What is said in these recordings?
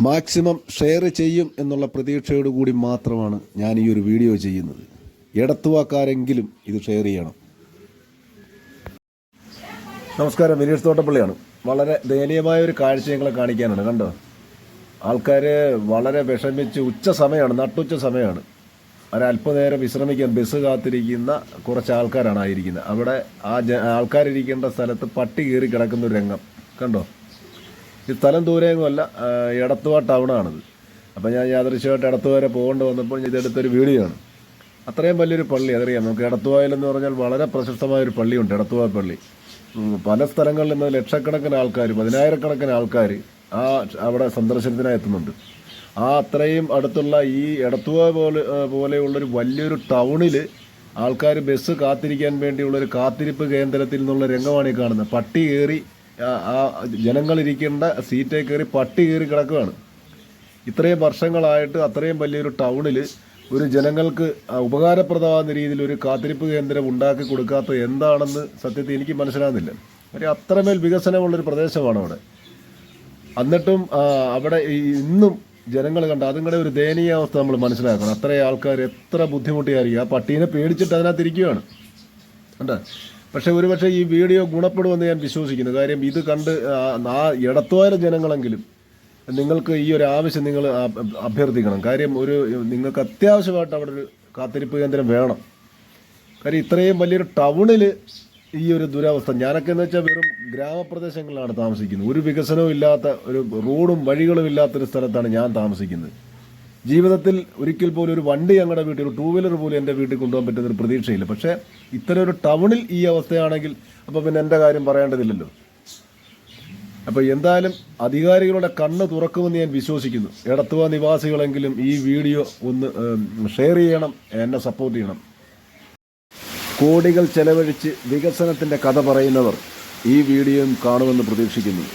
Maximum share ചെയ്യും എന്നുള്ള പ്രതീക്ഷയോട് കൂടി മാത്രമാണ് ഞാൻ ഈ ഒരു വീഡിയോ ചെയ്യുന്നത്. ഇടത്തുവാക്കാരെങ്കിലും ഇത് ഷെയർ ചെയ്യണം. നമസ്കാരം. വിനീഷ് തോട്ടപ്പള്ളിയാണ്. വളരെ ദയനീയമായ ഒരു കാഴ്ച ഞങ്ങളെ കാണിക്കാനാണ്. കണ്ടോ? ആൾക്കാർ വളരെ വിഷമിച്ച് ഉച്ച സമയമാണ് നട്ടുച്ച സമയമാണ്. ഒരല്പനേരം വിശ്രമിക്കാൻ ബസ് കാത്തിരിക്കുന്ന കുറച്ച് ആൾക്കാരാണ് ആയിരിക്കുന്നത്. അവിടെ ആ ജ ആൾക്കാരിരിക്കേണ്ട സ്ഥലത്ത് പട്ടി കയറി കിടക്കുന്ന ഒരു രംഗം. കണ്ടോ? ഈ സ്ഥലം ദൂരെയൊന്നുമല്ല ഇടത്തുവ ടൗണാണിത് അപ്പോൾ ഞാൻ യാദൃശ്യമായിട്ട് ഇടത്തു വരെ പോകേണ്ടി വന്നപ്പോൾ ഇതെടുത്തൊരു വീഡിയോ ആണ് അത്രയും വലിയൊരു പള്ളി അതറിയാം നമുക്ക് എടത്തുവായിലെന്ന് പറഞ്ഞാൽ വളരെ പ്രശസ്തമായൊരു പള്ളിയുണ്ട് എടത്തുവ പള്ളി. പല സ്ഥലങ്ങളിൽ നിന്ന് ലക്ഷക്കണക്കിന് ആൾക്കാർ പതിനായിരക്കണക്കിന് ആൾക്കാർ ആ അവിടെ സന്ദർശനത്തിനായി എത്തുന്നുണ്ട്. ആ അത്രയും അടുത്തുള്ള ഈ എടത്തുവ പോലെ പോലെയുള്ളൊരു വലിയൊരു ടൗണിൽ ആൾക്കാർ ബസ് കാത്തിരിക്കാൻ വേണ്ടിയുള്ളൊരു കാത്തിരിപ്പ് കേന്ദ്രത്തിൽ നിന്നുള്ള രംഗമാണ് ഈ കാണുന്നത്. പട്ടി കയറി ആ- ജനങ്ങളിരിക്കേണ്ട സീറ്റേ കയറി പട്ടി കയറി കിടക്കുകയാണ് ഇത്രയും വർഷങ്ങളായിട്ട് അത്രയും വലിയൊരു ടൗണിൽ ഒരു ജനങ്ങൾക്ക് ഉപകാരപ്രദമാകുന്ന രീതിയിൽ ഒരു കാത്തിരിപ്പ് കേന്ദ്രം ഉണ്ടാക്കി കൊടുക്കാത്ത എന്താണെന്ന് സത്യത്തിൽ എനിക്ക് മനസ്സിലാകുന്നില്ല. ഒരു അത്രമേൽ വികസനമുള്ളൊരു പ്രദേശമാണ് അവിടെ. എന്നിട്ടും അവിടെ ഇന്നും ജനങ്ങൾ കണ്ട കൂടെ ഒരു ദയനീയ അവസ്ഥ നമ്മൾ മനസ്സിലാക്കണം. അത്രയും ആൾക്കാർ എത്ര ബുദ്ധിമുട്ടിയായിരിക്കും. ആ പട്ടീനെ പേടിച്ചിട്ട് അതിനകത്തിരിക്കുകയാണ് കണ്ടോ? പക്ഷെ ഒരുപക്ഷെ ഈ വീഡിയോ ഗുണപ്പെടുമെന്ന് ഞാൻ വിശ്വസിക്കുന്നു. കാര്യം ഇത് കണ്ട് ആ, ഇടത്തോര ജനങ്ങളെങ്കിലും നിങ്ങൾക്ക് ഈ ഒരു ആവശ്യം നിങ്ങൾ അഭ്യർത്ഥിക്കണം. കാര്യം ഒരു നിങ്ങൾക്ക് അത്യാവശ്യമായിട്ട് അവിടെ ഒരു കാത്തിരിപ്പ് കേന്ദ്രം വേണം. കാര്യം ഇത്രയും വലിയൊരു ടൗണിൽ ഈ ഒരു ദുരവസ്ഥ ഞാനൊക്കെ എന്ന് വെച്ചാൽ വെറും ഗ്രാമപ്രദേശങ്ങളിലാണ് താമസിക്കുന്നത്. ഒരു വികസനവും ഇല്ലാത്ത ഒരു റോഡും വഴികളും ഇല്ലാത്തൊരു സ്ഥലത്താണ് ഞാൻ താമസിക്കുന്നത്. ജീവിതത്തിൽ ഒരിക്കൽ പോലും ഒരു വണ്ടി ഞങ്ങളുടെ വീട്ടിൽ ഒരു ടൂ വീലർ പോലും എന്റെ വീട്ടിൽ കൊണ്ടുപോകാൻ പറ്റുന്ന ഒരു പ്രതീക്ഷയില്ല. പക്ഷേ ഇത്തരം ഒരു ടൗണിൽ ഈ അവസ്ഥയാണെങ്കിൽ അപ്പോൾ പിന്നെ എന്റെ കാര്യം പറയേണ്ടതില്ലല്ലോ. അപ്പോൾ എന്തായാലും അധികാരികളുടെ കണ്ണ് തുറക്കുമെന്ന് ഞാൻ വിശ്വസിക്കുന്നു. എടത്തുവ നിവാസികളെങ്കിലും ഈ വീഡിയോ ഒന്ന് ഷെയർ ചെയ്യണം എന്നെ സപ്പോർട്ട് ചെയ്യണം. കോടികൾ ചെലവഴിച്ച് വികസനത്തിന്റെ കഥ പറയുന്നവർ ഈ വീഡിയോയും കാണുമെന്ന് പ്രതീക്ഷിക്കുന്നു.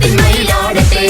பாட்டு மயிலாடட்டே